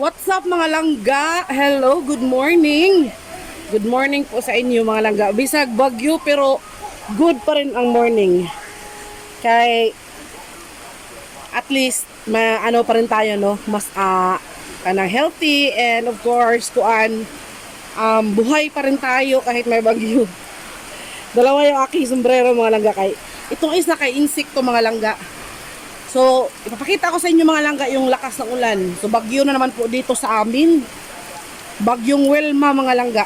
What's up mga langga? Hello, good morning. Good morning po sa inyo mga langga. Bisag bagyo pero good pa rin ang morning. Kay at least ma ano pa rin tayo no, mas ah kanang healthy and of course kuan um, buhay pa rin tayo kahit may bagyo. Dalawa yung aking sombrero mga langga kay itong isa kay insekto mga langga. So, ipapakita ko sa inyo mga langga yung lakas ng ulan. So, bagyo na naman po dito sa amin. Bagyong Wilma mga langga.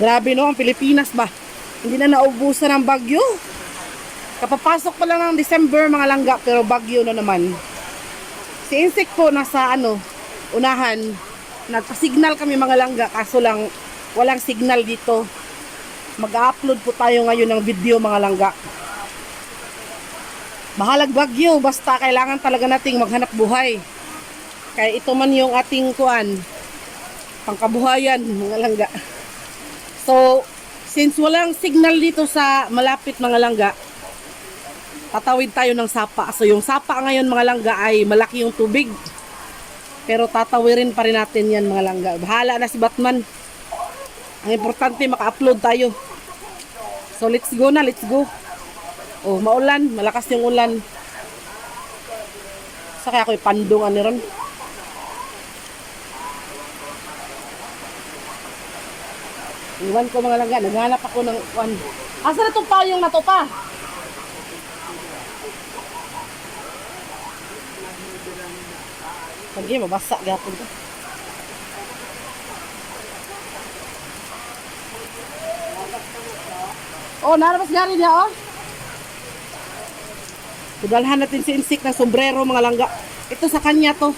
Grabe no, ang Pilipinas ba? Hindi na naubusan ng bagyo. Kapapasok pa lang ng December mga langga, pero bagyo na naman. Si Insect po nasa ano, unahan. Nagpa-signal kami mga langga, kaso lang walang signal dito. Mag-upload po tayo ngayon ng video mga langga. Bahalag bagyo, basta kailangan talaga nating maghanap buhay. Kaya ito man yung ating kuan, pangkabuhayan, mga langga. So, since walang signal dito sa malapit mga langga, tatawid tayo ng sapa. So, yung sapa ngayon mga langga ay malaki yung tubig. Pero tatawirin pa rin natin yan mga langga. Bahala na si Batman. Ang importante maka-upload tayo. So, let's go na, let's go. Oh, maulan, malakas yung ulan. Sa kaya ako'y pandungan ni ron. Iwan ko mga langga, naghanap ako ng one. Asa na itong payong na to pa? Lagi, mabasa gapon to. Oh, narabas gari niya, oh. Tudalhan natin si Insik ng sombrero, mga langga. Ito sa kanya to.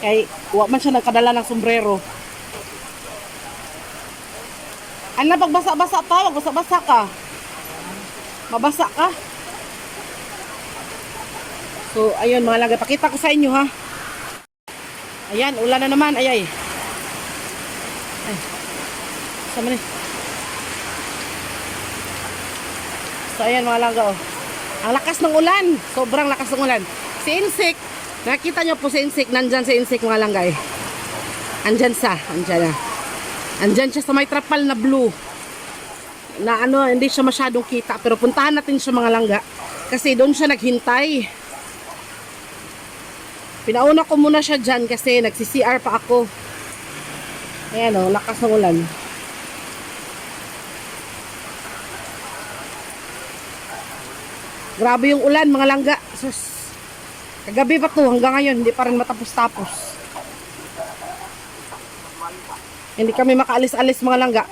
Kay, wa man siya nagkadala ng sombrero. Ano pag basa-basa pa, wag basa-basa ka. Mabasa ka. So, ayun mga langga, pakita ko sa inyo ha. Ayan, ulan na naman, ayay. Ay. Sama ni. So, ayan mga langga, oh. Ang lakas ng ulan. Sobrang lakas ng ulan. Si Insik, nakita nyo po si Insik, nandyan si Insik mga langgay. Andyan sa, andyan na. Andyan siya sa may trapal na blue. Na ano, hindi siya masyadong kita. Pero puntahan natin siya mga langga. Kasi doon siya naghintay. Pinauna ko muna siya dyan kasi nagsi-CR pa ako. Ayan o, lakas ng ulan. Grabe yung ulan, mga langga. Sus. Kagabi pa to, hanggang ngayon, hindi pa rin matapos-tapos. Hindi kami makaalis-alis, mga langga.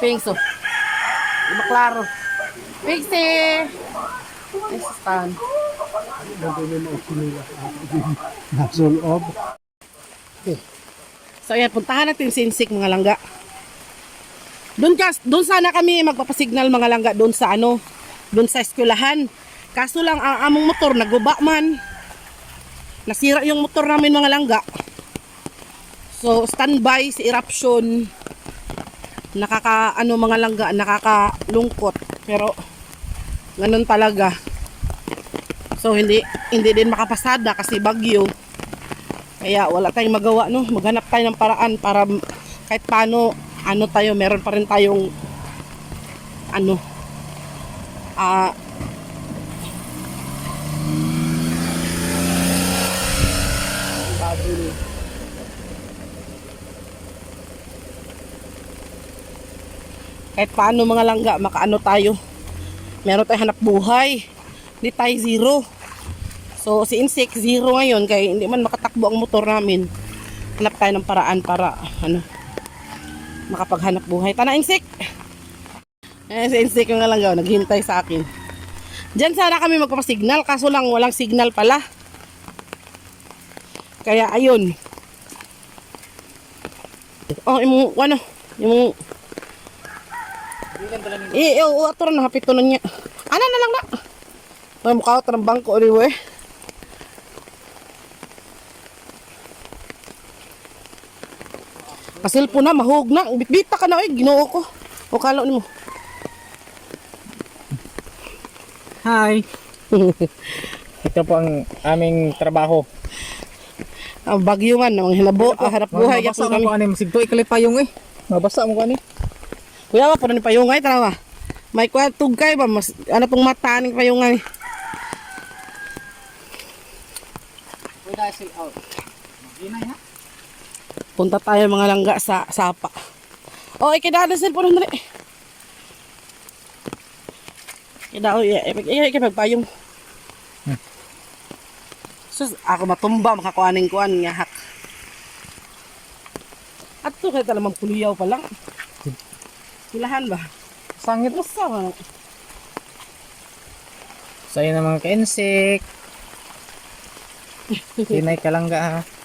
Pingso. Iba klaro. Pixie! Ay, sastan. Nasa loob. So ayan, puntahan natin si Insik mga langga. Doon ka, doon sana kami magpapasignal mga langga doon sa ano, doon sa eskwelahan. Kaso lang ang among motor naguba man. Nasira yung motor namin mga langga. So standby si eruption. Nakaka ano mga langga, nakakalungkot. Pero ganun talaga. So hindi hindi din makapasada kasi bagyo. Kaya wala tayong magawa no. Maghanap tayo ng paraan para kahit paano ano tayo, meron pa rin tayong ano ah baboy. kahit paano mga langga makaano tayo meron tayong hanap buhay hindi tayo zero So si Insect zero ngayon kaya hindi man makatakbo ang motor namin. Hanap tayo ng paraan para ano makapaghanap buhay. Tana Insect. Eh si Insect yung lang gaw naghintay sa akin. Diyan sana kami magpapasignal kaso lang walang signal pala. Kaya ayun. Oh, yung ano, yung Eh, oo, ato na hapito na niya. Ana na lang na. May mukha ko ng bangko anyway. Pasil po na, mahog na. Bitbita ka na, oy. Ginoo ko. O kalo ni mo. Hi. Ito po ang aming trabaho. Ang bagyo man, ang hinabo, ah, harap buhay. Mabasa mo ko ani masigto ikali payong eh. Mabasa mo ko ani. Kuya, pa ni payungay, tara ba? May kwa tugkay ba? Mas, ano pong mata ni payungay? Pwede sil out. Ginay ha. Punta tayo mga langga sa sapa. Oh, ikidaan sa cellphone mo dali. Kidao, iya, iya, iya, pagpayong. Sus, ako matumba, makakuaning kuan nga hak. At to kaya talamang puliyaw pa lang. Hilahan ba? Sangit mo. Basta ba? Sa'yo na mga ka-insect. Ginay ka lang ga ha.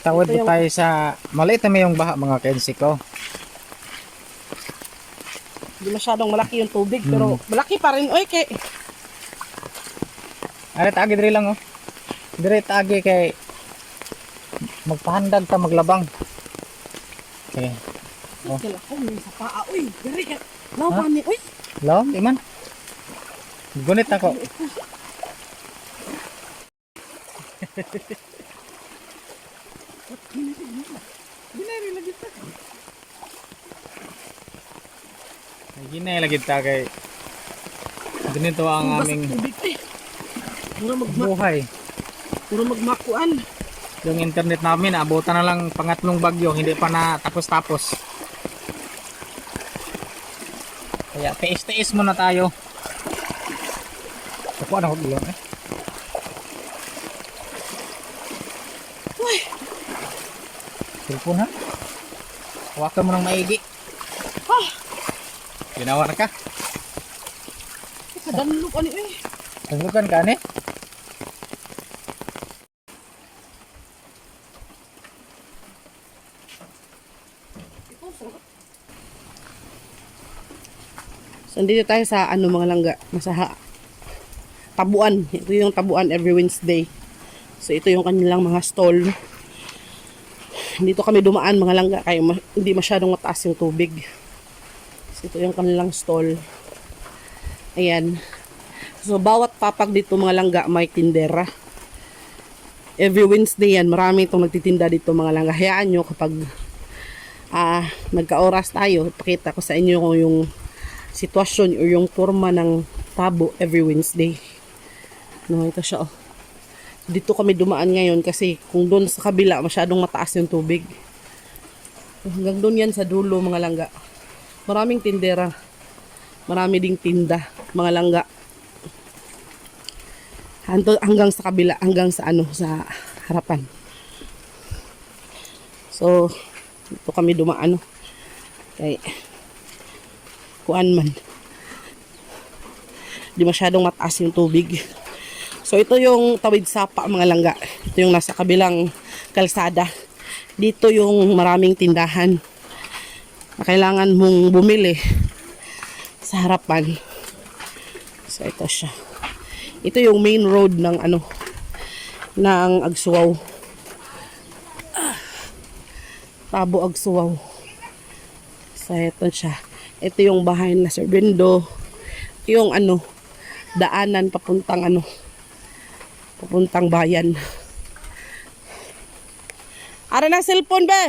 Tawad po tayo sa maliit na may yung baha mga ka-insect ko. Hindi masyadong malaki yung tubig, pero malaki pa rin. Oy, kay... Are tagi diri lang oh. Dire tagi kay magpahandag ta maglabang. Sige. Oh. Kala ko, sa paa. Uy, gari ka. Lawa ni, uy. Hello, Iman. Gunit ako. Binari lagi ta. Ginay lagi ta kay ganito ang aming tubig, eh. Puro magma, buhay. puro magmakuan. Yung internet namin, abutan na lang pangatlong bagyo, hindi pa na tapos-tapos. Kaya tiis-tiis muna tayo. Ako ano ko eh. Uy, Cellphone ha? Hawakan mo ng maigi. ah, Ginawa na ka. kadanlok ani, uy. Taglugan ka ni. So, dito tayo sa ano mga langga, nasa ha- tabuan. Ito yung tabuan every Wednesday. So, ito yung kanilang mga stall. Dito kami dumaan mga langga, kaya ma- hindi masyadong mataas yung tubig. So, ito yung kanilang stall. Ayan. So, bawat papag dito mga langga may tindera. Every Wednesday yan, marami itong nagtitinda dito mga langga. Hayaan nyo kapag ah nagka-oras tayo, pakita ko sa inyo yung sitwasyon o yung forma ng tabo every Wednesday. No, ito siya oh. Dito kami dumaan ngayon kasi kung doon sa kabila masyadong mataas yung tubig. Hanggang doon yan sa dulo mga langga. Maraming tindera. Marami ding tinda mga langga. Hanggang, sa kabila, hanggang sa ano, sa harapan. So, dito kami dumaan. No? Kay, kuan man. Di masyadong mataas yung tubig. So ito yung tawid sapa mga langga. Ito yung nasa kabilang kalsada. Dito yung maraming tindahan. Kailangan mong bumili sa harapan. So ito siya. Ito yung main road ng ano ng Agsuaw. Ah. Tabo Agsuaw. So ito siya. Ito yung bahay na Sir Bendo. Yung ano, daanan papuntang ano, papuntang bayan. Ara na cellphone be.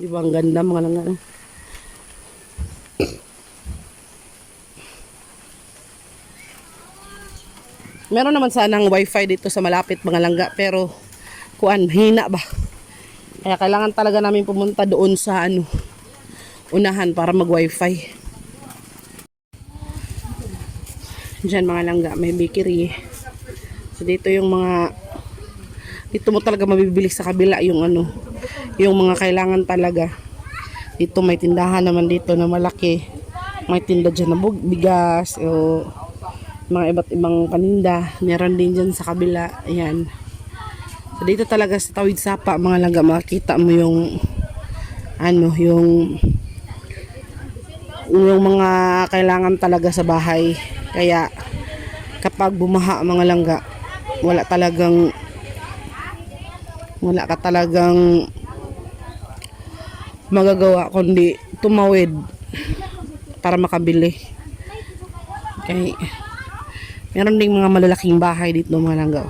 Di ba ang ganda mga lang ano? Meron naman sanang wifi dito sa malapit mga langga pero kuan hina ba? Kaya kailangan talaga namin pumunta doon sa ano unahan para mag wifi. Diyan mga langga may bakery. So dito yung mga dito mo talaga mabibili sa kabila yung ano yung mga kailangan talaga. Dito may tindahan naman dito na malaki. May tinda dyan na bigas o mga iba't ibang paninda. Meron din dyan sa kabila. Ayan. So, dito talaga sa Tawid Sapa, mga langga, makikita mo yung ano, yung yung mga kailangan talaga sa bahay. Kaya kapag bumaha mga langga, wala talagang wala ka talagang magagawa kundi tumawid para makabili. Okay. Meron ding mga malalaking bahay dito mga langga.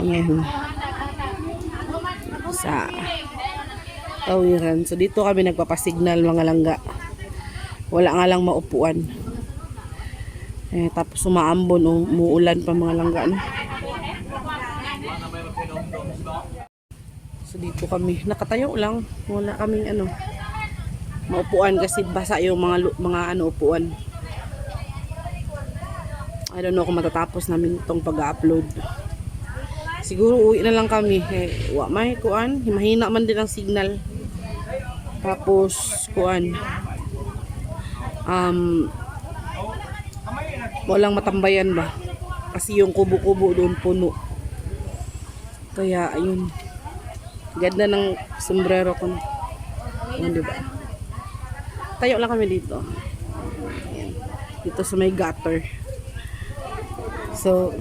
Ayan. Sa tawiran. So dito kami nagpapasignal mga langga. Wala nga lang maupuan. Eh, tapos umaambon o umuulan pa mga langga. No? So dito kami, nakatayo lang. Wala kaming ano, maupuan kasi basa yung mga mga ano upuan. I don't know kung matatapos namin itong pag-upload. Siguro uwi na lang kami. Eh, wa may kuan, mahina man din ang signal. Tapos kuan. Um walang matambayan ba? Kasi yung kubo-kubo doon puno. Kaya ayun. Ganda ng sombrero ko. Ayun, di ba? Tayo lang kami dito. Dito sa may gutter. So,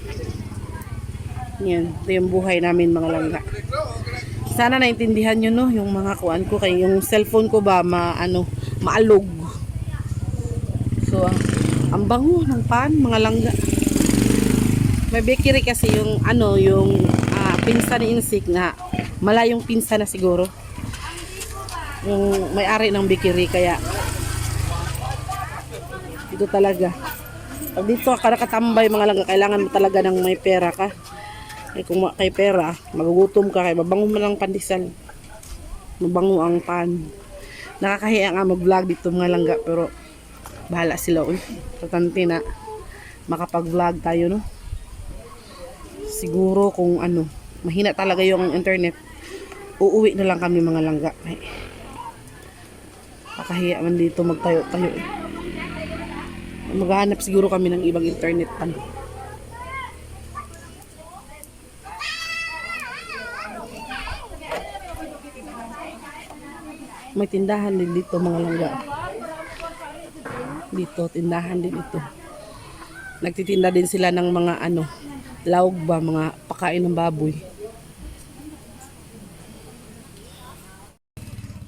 yan. Ito yung buhay namin mga langga. Sana naintindihan nyo no, yung mga kuan ko. Kaya yung cellphone ko ba, ma, ano, maalog. Bango ng pan, mga langga. May bakery kasi yung, ano, yung ah, pinsa ni Insik na malayong pinsa na siguro. Yung may-ari ng bakery, kaya ito talaga. Pag dito ka nakatambay mga langga, kailangan mo talaga ng may pera ka. Eh, kung kay pera, magugutom ka, kaya mabango mo lang pandesal. Mabango ang pan. Nakakahiya nga mag-vlog dito mga langga, pero bahala sila. Uy, patante na makapag-vlog tayo, no? Siguro kung ano, mahina talaga yung internet, uuwi na lang kami mga langga. Ay, Kakahiya man dito magtayo-tayo. eh. Maghahanap siguro kami ng ibang internet ano. May tindahan din dito mga langga. Dito, tindahan din ito. Nagtitinda din sila ng mga ano, laog ba, mga pakain ng baboy.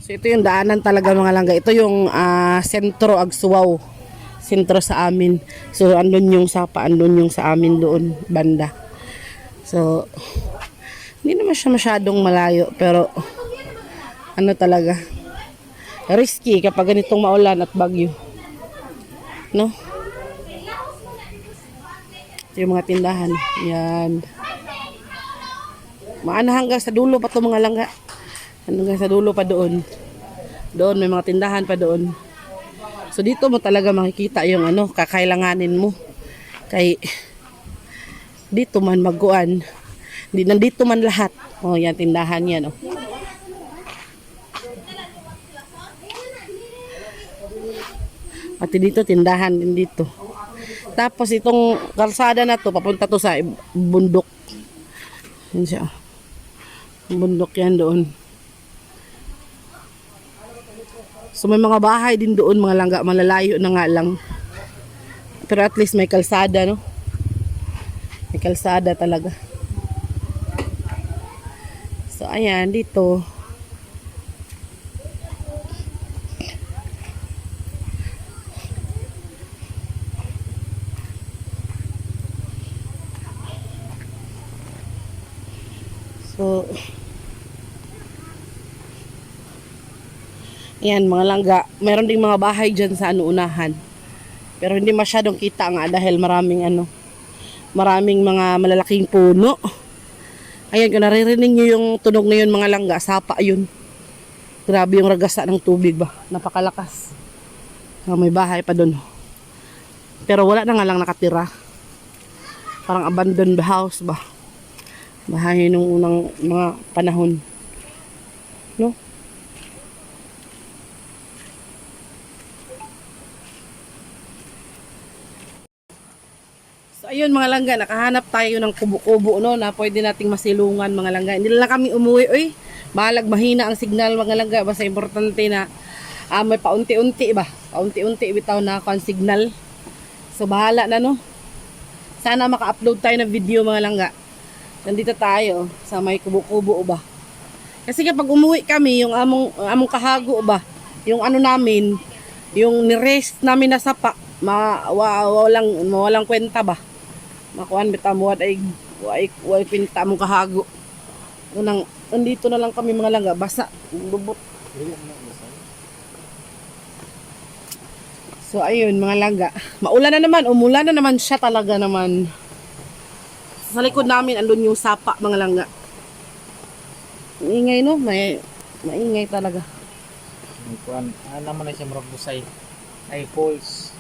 So ito yung daanan talaga mga langga. Ito yung ah, sentro Agsuwaw. Sentro sa amin. So andun yung sapa, andun yung sa amin doon, banda. So hindi naman siya masyadong malayo pero ano talaga risky kapag ganitong maulan at bagyo. No? Yung mga tindahan. Yan. Maana hanggang sa dulo pa to mga langga. Hanggang sa dulo pa doon. Doon may mga tindahan pa doon. So dito mo talaga makikita yung ano, kakailanganin mo. Kay dito man magkuan. Di nandito man lahat. Oh, yan tindahan yan oh. Pati dito tindahan din dito. Tapos itong kalsada na to papunta to sa bundok. Yan siya. Bundok yan doon. So may mga bahay din doon mga langga malalayo na nga lang. Pero at least may kalsada no. May kalsada talaga. So ayan dito. So Yan, mga langga. Meron ding mga bahay dyan sa ano, unahan. Pero hindi masyadong kita nga dahil maraming ano, maraming mga malalaking puno. Ayan, kung naririnig nyo yung tunog na yun, mga langga, sapa yun. Grabe yung ragasa ng tubig ba? Napakalakas. Ah, may bahay pa doon. Pero wala na nga lang nakatira. Parang abandoned house ba? Bahay nung unang mga panahon. No? So ayun mga langga, nakahanap tayo ng kubo-kubo no na pwede nating masilungan mga langga. Hindi lang kami umuwi, oy. Balag mahina ang signal mga langga, basta importante na ah, may paunti-unti ba? Paunti-unti bitaw na ako ang signal. So bahala na no. Sana maka-upload tayo ng video mga langga. Nandito tayo sa may kubo-kubo ba. Kasi kapag umuwi kami, yung among among kahago ba, yung ano namin, yung nirest namin na sapa, ma, wa, walang, walang kwenta ba? Makuan, bita mo, ay, ay, ay, pinta mo kahago. Unang, andito na lang kami mga langga, basa, lubot. So, ayun, mga langga. Maulan na naman, umulan na naman siya talaga naman. Sa likod namin, andun yung sapa, mga langga. Maingay, no? May, maingay talaga. Kuan, ano naman na siya murag busay. Ay, falls.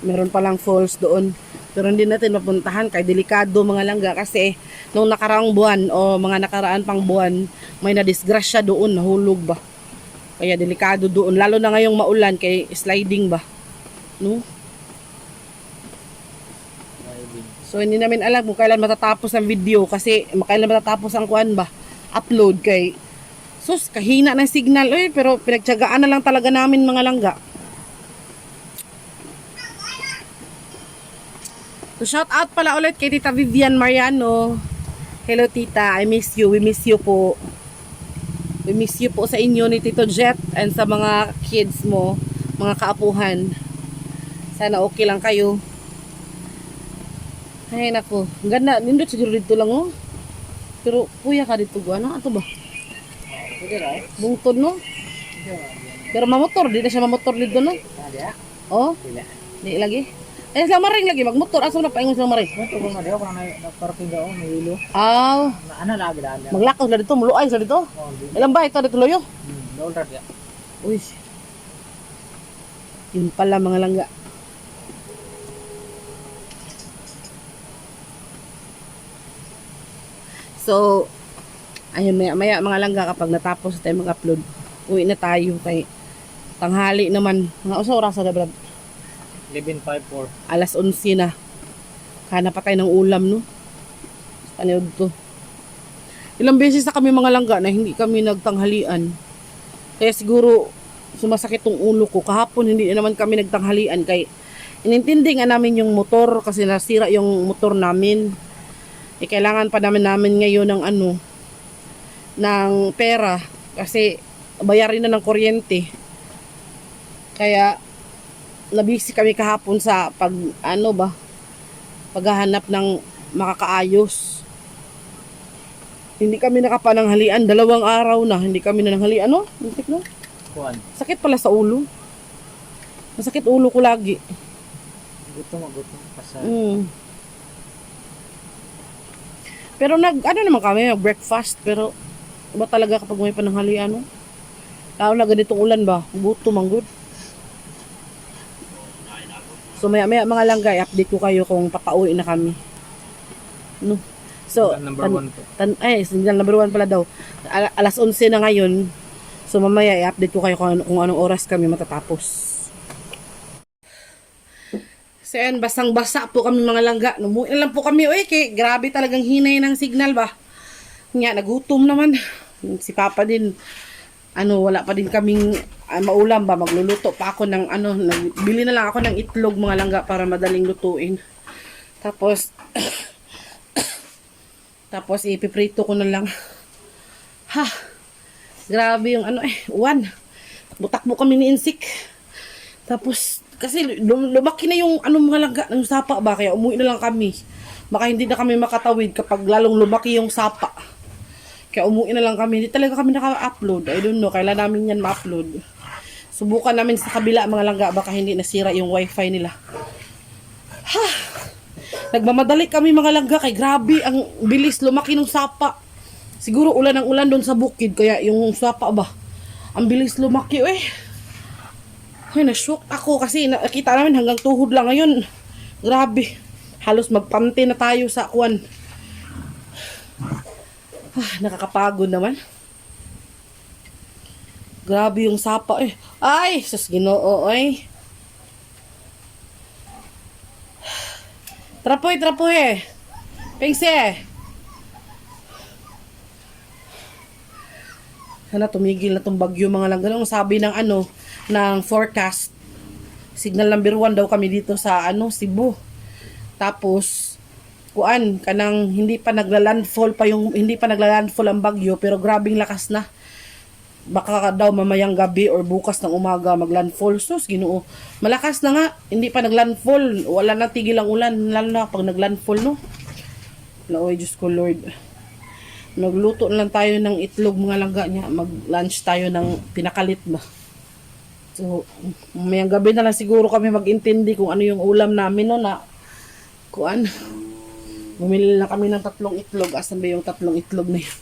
meron palang falls doon. Pero hindi natin mapuntahan kay delikado mga langga kasi nung nakaraang buwan o mga nakaraan pang buwan may nadisgrasya doon, nahulog ba. Kaya delikado doon. Lalo na ngayong maulan kay sliding ba. No? So hindi namin alam kung kailan matatapos ang video kasi kailan matatapos ang kuan ba. Upload kay Sus, kahina ng signal eh, pero pinagtyagaan na lang talaga namin mga langga. So shout out pala ulit kay Tita Vivian Mariano. Hello Tita, I miss you. We miss you po. We miss you po sa inyo ni Tito Jet and sa mga kids mo, mga kaapuhan. Sana okay lang kayo. Ay nako, ganda. Nindot siguro dito lang oh. Pero kuya ka dito go. Ano ato ba? Eh. Bungtod no? Pero mamotor, di na siya mamotor dito no? Oh, di lagi. Ay, sa maring lagi, magmotor. Asa na paingon sa maring? Ito ko nga daw kung na parking daw may ilo. Aw, Na ano lagi daan. maglakaw na dito, muluay sa dito. Oh, di. Ilan ba ito dito loyo? Hmm, ra dia. Uy. Yun pala mga langga. So, ayun maya, maya mga langga kapag natapos tayo mag-upload, uwi na tayo kay tanghali naman. Mga usa oras na brad. 1154. Alas 11 na. Hanap pa tayo ng ulam, no? Panood to. Ilang beses na kami mga langga na hindi kami nagtanghalian. Kaya siguro sumasakit tong ulo ko. Kahapon hindi na naman kami nagtanghalian kay inintindi nga namin yung motor kasi nasira yung motor namin. Eh, kailangan pa namin namin ngayon ng ano ng pera kasi bayarin na ng kuryente. Kaya nabisi kami kahapon sa pag ano ba paghahanap ng makakaayos. Hindi kami nakapananghalian. Dalawang araw na. Hindi kami nananghalian. Ano? Muntik na. Sakit pala sa ulo. Masakit ulo ko lagi. Gutom gutom pa sa Mm. Pero nag, ano naman kami, breakfast. Pero, iba talaga kapag may pananghalian, no? Lalo na ganitong ulan ba? Gutom ang good. So, maya, maya mga langga, i-update ko kayo kung papauwi na kami. No? So, number tan- one po. tan ay, signal number one pala daw. Al- alas 11 na ngayon. So, mamaya, i-update ko kayo kung, ano- kung anong oras kami matatapos. So, yan, basang-basa po kami mga langga. Numuin lang po kami. Uy, kay, grabe talagang hinay ng signal ba? Nga, nagutom naman. Si Papa din, ano, wala pa din kaming ah, maulam ba? Magluluto pa ako ng, ano, nagbili na lang ako ng itlog mga langga para madaling lutuin. Tapos, tapos ipiprito ko na lang. Ha! Grabe yung ano eh, uwan. Butakbo kami ni Insik. Tapos, kasi lum- lumaki na yung ano mga langga ng sapa ba, kaya umuwi na lang kami. Baka hindi na kami makatawid kapag lalong lumaki yung sapa. Kaya umuwi na lang kami. Hindi talaga kami naka-upload. I don't know, kailan namin yan ma-upload. Subukan namin sa kabila mga langga, baka hindi nasira yung wifi nila. Ha! Nagmamadali kami mga langga, kay grabe ang bilis lumaki ng sapa. Siguro ulan ang ulan doon sa bukid, kaya yung sapa ba, ang bilis lumaki eh. Ay, na-shock ako kasi nakita namin hanggang tuhod lang ngayon. Grabe. Halos magpante na tayo sa kwan. Ah, nakakapagod naman. Grabe yung sapa eh. Ay, sus ginoo ay. Trapoy, trapoy eh. Pengse. Sana tumigil na tong bagyo mga lang. Ganun ang sabi ng ano, ng forecast. Signal number one daw kami dito sa ano, Cebu. Tapos, kuan, kanang hindi pa nagla-landfall pa yung, hindi pa nagla-landfall ang bagyo, pero grabing lakas na. baka daw mamayang gabi or bukas ng umaga maglandfall. Sus, ginoo. Malakas na nga, hindi pa naglandfall. Wala na tigil ang ulan, lalo na pag naglandfall, no? Laoy, Diyos ko, Lord. Nagluto na lang tayo ng itlog mga langga niya. Mag-lunch tayo ng pinakalit ba. So, mayang gabi na lang siguro kami mag-intindi kung ano yung ulam namin no na kuan. Bumili lang kami ng tatlong itlog. Asan ba yung tatlong itlog na yun?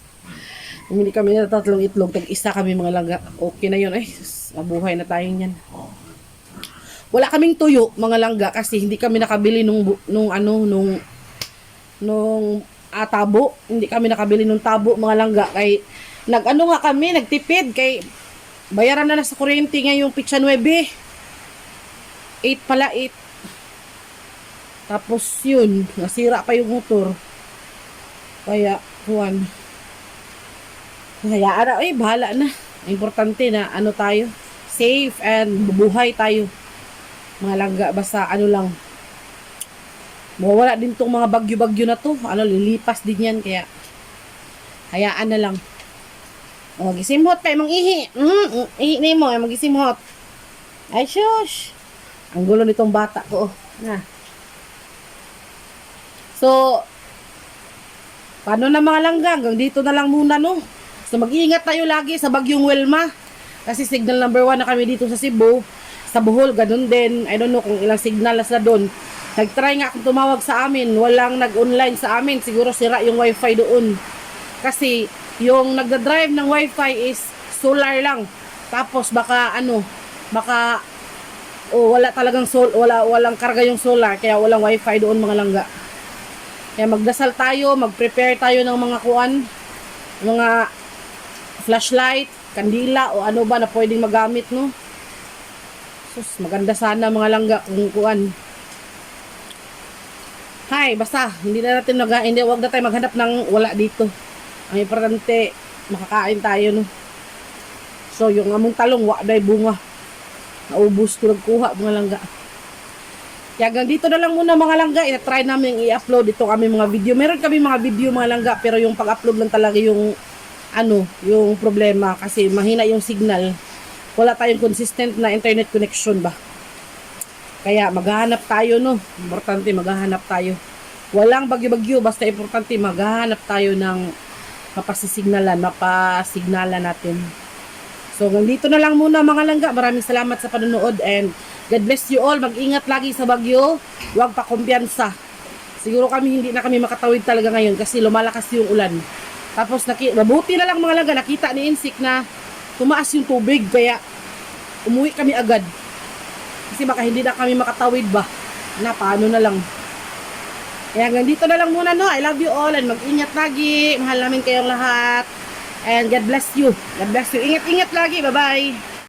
Bumili kami ng tatlong itlog. Tag-isa kami mga langga. Okay na yun. Ay, mabuhay na tayo niyan. Wala kaming tuyo, mga langga, kasi hindi kami nakabili nung, nung ano, nung, nung ah. Hindi kami nakabili nung tabo, mga langga. Kay, nag-ano nga kami, nagtipid. Kay, bayaran na na sa kuryente ngayong pitsa 9. 8 pala, 8. Tapos yun, nasira pa yung motor. Kaya, Juan, hayaan na, ay, bahala na. Importante na, ano tayo, safe and bubuhay tayo. Mga langga, basta ano lang, mawala din tong mga bagyo-bagyo na to. Ano, lilipas din yan, kaya, hayaan na lang. O, magisimhot pa, mong ihi. Mm, mm, ihi ni mo, magisimhot. Ay, shush. Ang gulo nitong bata ko. Na. So, paano na mga langga? Hanggang dito na lang muna, no? So, mag-iingat tayo lagi sa bagyong Wilma. Kasi signal number one na kami dito sa Cebu. Sa Bohol, ganun din. I don't know kung ilang signal na doon. Nag-try nga akong tumawag sa amin. Walang nag-online sa amin. Siguro sira yung wifi doon. Kasi, yung nagda-drive ng wifi is solar lang. Tapos, baka ano, baka o wala talagang sol wala walang karga yung solar kaya walang wifi doon mga langga kaya magdasal tayo mag-prepare tayo ng mga kuan mga flashlight kandila o ano ba na pwedeng magamit no sus maganda sana mga langga kung kuan Hi, basta hindi na natin nag hindi wag na tayo maghanap ng wala dito. Ang importante makakain tayo no. So yung among talong wa day bunga. Naubos ko nagkuha mga langga. Kaya hanggang dito na lang muna mga langga. Ina-try namin i-upload itong aming mga video. Meron kami mga video mga langga pero yung pag-upload lang talaga yung ano, yung problema kasi mahina yung signal. Wala tayong consistent na internet connection ba. Kaya maghahanap tayo no. Importante maghahanap tayo. Walang bagyo-bagyo basta importante maghahanap tayo ng mapasignalan, mapasignalan natin. So, hanggang dito na lang muna mga langga. Maraming salamat sa panonood and God bless you all. Mag-ingat lagi sa bagyo. Huwag pa kumpiyansa. Siguro kami hindi na kami makatawid talaga ngayon kasi lumalakas yung ulan. Tapos naki, mabuti na lang mga langga. Nakita ni Insik na tumaas yung tubig kaya umuwi kami agad. Kasi baka hindi na kami makatawid ba. Na paano na lang. Kaya hanggang dito na lang muna no. I love you all and mag-ingat lagi. Mahal namin kayong lahat. And God bless you. God bless you. Ingat-ingat lagi. Bye-bye.